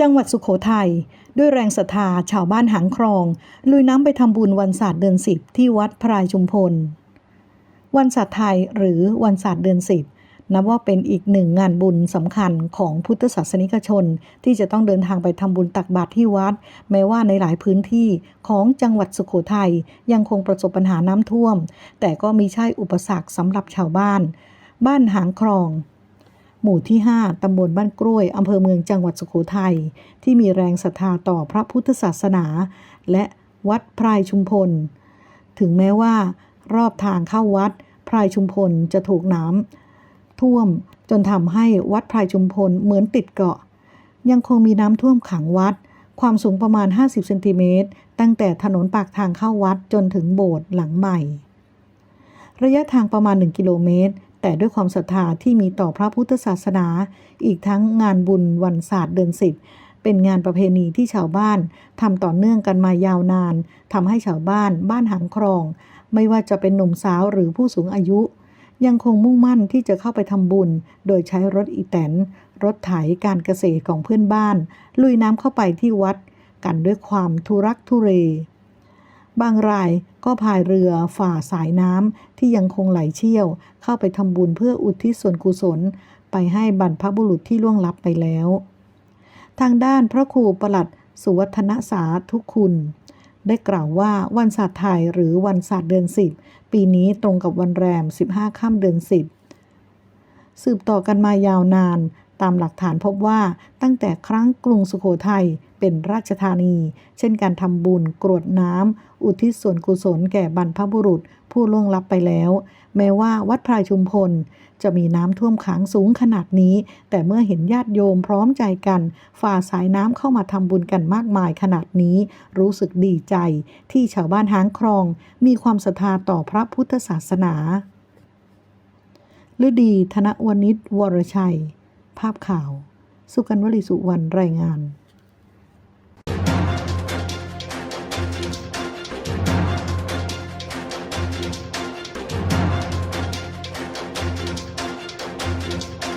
จังหวัดสุขโขทัยด้วยแรงศรัทธาชาวบ้านหางครอง ลุยน้ำไปทำบุญวันศาสตร์เดือนสิบที่วัดพรายชุมพล วันศาสตร์ไทยหรือวันศาสตร์เดือนสิบนับว่าเป็นอีกหนึ่งงานบุญสำคัญของพุทธศาสนิกชน ที่จะต้องเดินทางไปทำบุญตักบาตรที่วัด แม้ว่าในหลายพื้นที่ของจังหวัดสุขโขทัยยังคงประสบปัญหาน้ำท่วม แต่ก็มีใช่อุปสรรคสำหรับชาวบ้าน บ้านหางครอง หมู่ที่ 5 ตำบลบ้านกล้วย อำเภอเมืองจังหวัดสุโขทัย ที่มีแรงศรัทธาต่อพระพุทธศาสนา และวัดพรายชุมพล ถึงแม้ว่า รอบทางเข้าวัดพรายชุมพลจะถูกน้ำท่วมจนทำให้วัดพรายชุมพลเหมือนติดเกาะ ยังคงมีน้ำท่วมขังวัด ความสูงประมาณ 50 เซนติเมตร ตั้งแต่ถนนปากทางเข้าวัดจนถึงโบสถ์หลังใหม่ ระยะทางประมาณ 1 กิโลเมตร แต่ด้วยความศรัทธาที่มีต่อพระพุทธศาสนา อีกทั้งงานบุญวันศาสตร์เดือนสิบเป็นงานประเพณีที่ชาวบ้านทำต่อเนื่องกันมายาวนานทำให้ชาวบ้านบ้านหางครอง ไม่ว่าจะเป็นหนุ่มสาวหรือผู้สูงอายุ ยังคงมุ่งมั่นที่จะเข้าไปทำบุญ โดยใช้รถอีแตน รถไถการเกษตรของเพื่อนบ้าน ลุยน้ำเข้าไปที่วัด กันด้วยความทุรักทุเร บางรายก็พายเรือฝ่าสายน้ำที่ยังคงไหลเชี่ยว เข้าไปทำบุญเพื่ออุทิศส่วนกุศล ไปให้บรรพบุรุษที่ล่วงลับไปแล้ว ทางด้านพระครูประหลัดสุวัฒนสาทุกคุณ ได้กล่าวว่าวันศาสตร์ไทยหรือวันศาสตร์เดือนสิบปีนี้ตรงกับวันแรม 15 ค่ำเดือนสิบสืบต่อกันมายาวนาน ตามหลักฐานพบว่าตั้งแต่ครั้งกรุงสุโขทัยเป็นราชธานี เช่นการทำบุญกรวดน้ำอุทิศส่วนกุศลแก่บรรพบุรุษผู้ล่วงลับไปแล้ว แม้ว่าวัดพรายชุมพล จะมีน้ำท่วมขังสูงขนาดนี้ แต่เมื่อเห็นญาติโยมพร้อมใจกัน ฝ่าสายน้ำเข้ามาทำบุญกันมากมายขนาดนี้ รู้สึกดีใจ ที่ชาวบ้านหางครอง มีความศรัทธาต่อพระพุทธศาสนาฤดีธนวณิชวรชัย ภาพข่าว สุกันวลีสุวรรณรายงาน